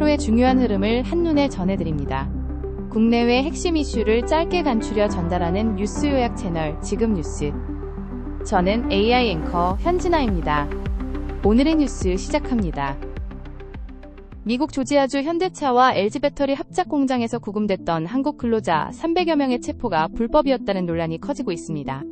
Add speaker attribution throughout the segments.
Speaker 1: 하루의 중요한 흐름을 한눈에 전해드립니다. 국내외 핵심 이슈를 짧게 간추려 전달하는 뉴스 요약 채널 지금 뉴스. 저는 AI 앵커 현진아입니다. 오늘의 뉴스 시작합니다. 미국 조지아주 현대차와 LG배터리 합작 공장에서 구금됐던 한국 근로자 300여 명의 체포가 불법이었다는 논란이 커지고 있습니다.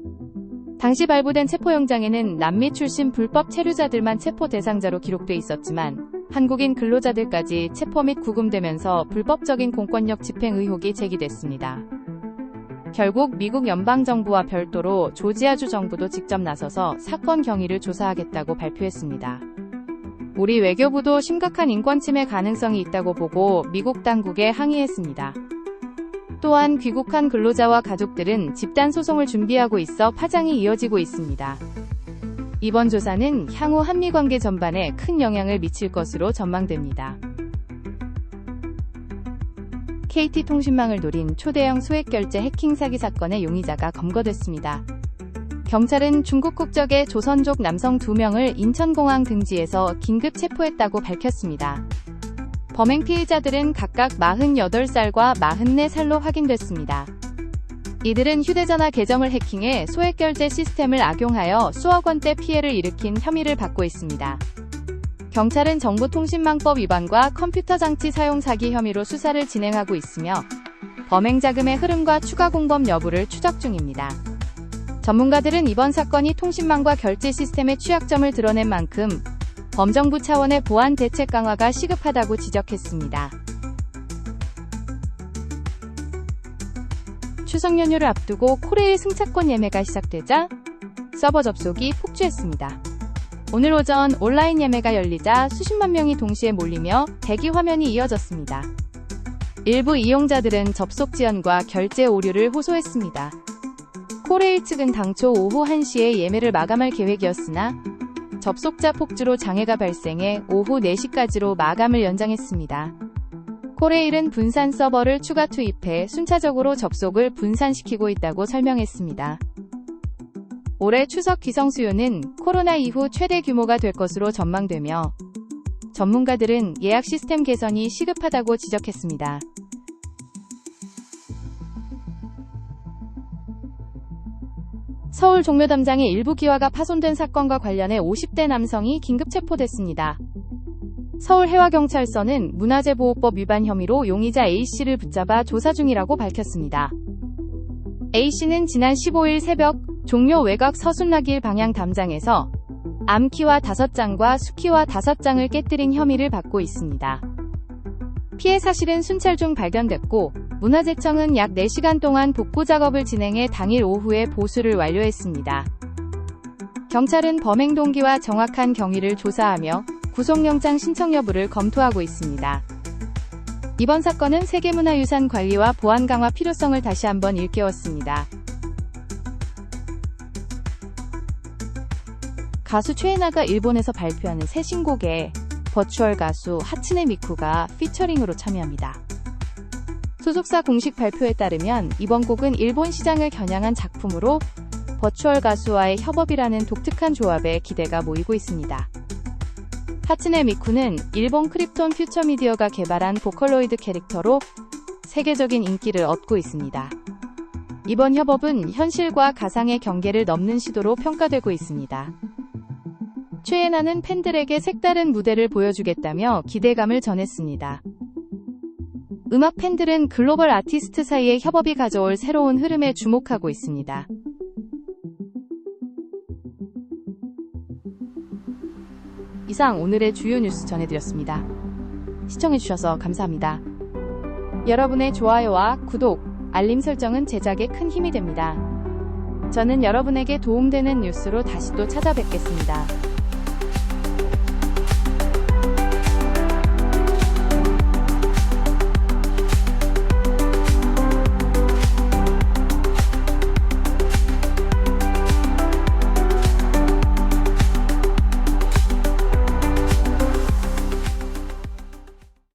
Speaker 1: 당시 발부된 체포 영장에는 남미 출신 불법 체류자들만 체포 대상자로 기록돼 있었지만 한국인 근로자들까지 체포 및 구금되면서 불법적인 공권력 집행 의혹이 제기됐습니다. 결국 미국 연방정부와 별도로 조지아주 정부도 직접 나서서 사건 경위를 조사하겠다고 발표했습니다. 우리 외교부도 심각한 인권 침해 가능성이 있다고 보고 미국 당국에 항의했습니다. 또한 귀국한 근로자와 가족들은 집단 소송을 준비하고 있어 파장이 이어지고 있습니다. 이번 조사는 향후 한미 관계 전반에 큰 영향을 미칠 것으로 전망됩니다. KT통신망을 노린 초대형 소액 결제 해킹 사기 사건의 용의자가 검거됐습니다. 경찰은 중국 국적의 조선족 남성 2명을 인천공항 등지에서 긴급 체포했다고 밝혔습니다. 범행 피해자들은 각각 48살과 44살로 확인됐습니다. 이들은 휴대전화 계정을 해킹해 소액 결제 시스템을 악용하여 수억 원대 피해를 일으킨 혐의를 받고 있습니다. 경찰은 정보통신망법 위반과 컴퓨터 장치 사용 사기 혐의로 수사를 진행하고 있으며 범행 자금의 흐름과 추가 공범 여부를 추적 중입니다. 전문가들은 이번 사건이 통신망과 결제 시스템의 취약점을 드러낸 만큼 범정부 차원의 보안 대책 강화가 시급하다고 지적했습니다. 추석 연휴를 앞두고 코레일 승차권 예매가 시작되자 서버 접속이 폭주했습니다. 오늘 오전 온라인 예매가 열리자 수십만 명이 동시에 몰리며 대기 화면이 이어졌습니다. 일부 이용자들은 접속 지연과 결제 오류를 호소했습니다. 코레일 측은 당초 오후 1시에 예매를 마감할 계획이었으나 접속자 폭주로 장애가 발생해 오후 4시까지로 마감을 연장했습니다. 코레일은 분산 서버를 추가 투입해 순차적으로 접속을 분산시키고 있다고 설명했습니다. 올해 추석 기성 수요는 코로나 이후 최대 규모가 될 것으로 전망되며 전문가들은 예약 시스템 개선이 시급하다고 지적했습니다. 서울 종묘담장의 일부 기와가 파손된 사건과 관련해 50대 남성이 긴급 체포됐습니다. 서울해와경찰서는 문화재보호법 위반 혐의로 용의자 A씨를 붙잡아 조사 중이라고 밝혔습니다. A씨는 지난 15일 새벽 종묘 외곽 서순나길 방향 담장에서 암키와 5장과 수키와 5장을 깨뜨린 혐의를 받고 있습니다. 피해 사실은 순찰 중 발견됐고 문화재청은 약 4시간 동안 복구 작업을 진행해 당일 오후에 보수를 완료했습니다. 경찰은 범행 동기와 정확한 경위를 조사하며 구속영장 신청 여부를 검토하고 있습니다. 이번 사건은 세계문화유산 관리와 보안 강화 필요성을 다시 한번 일깨웠습니다. 가수 최애나가 일본에서 발표하는 새 신곡에 버추얼 가수 하츠네 미쿠가 피처링으로 참여합니다. 소속사 공식 발표에 따르면 이번 곡은 일본 시장을 겨냥한 작품으로 버추얼 가수와의 협업이라는 독특한 조합에 기대가 모이고 있습니다. 하츠네 미쿠는 일본 크립톤 퓨처미디어가 개발한 보컬로이드 캐릭터로 세계적인 인기를 얻고 있습니다. 이번 협업은 현실과 가상의 경계를 넘는 시도로 평가되고 있습니다. 최애나는 팬들에게 색다른 무대를 보여주겠다며 기대감을 전했습니다. 음악 팬들은 글로벌 아티스트 사이의 협업이 가져올 새로운 흐름에 주목하고 있습니다. 이상 오늘의 주요 뉴스 전해드렸습니다. 시청해주셔서 감사합니다. 여러분의 좋아요와 구독, 알림 설정은 제작에 큰 힘이 됩니다. 저는 여러분에게 도움되는 뉴스로 다시 또 찾아뵙겠습니다.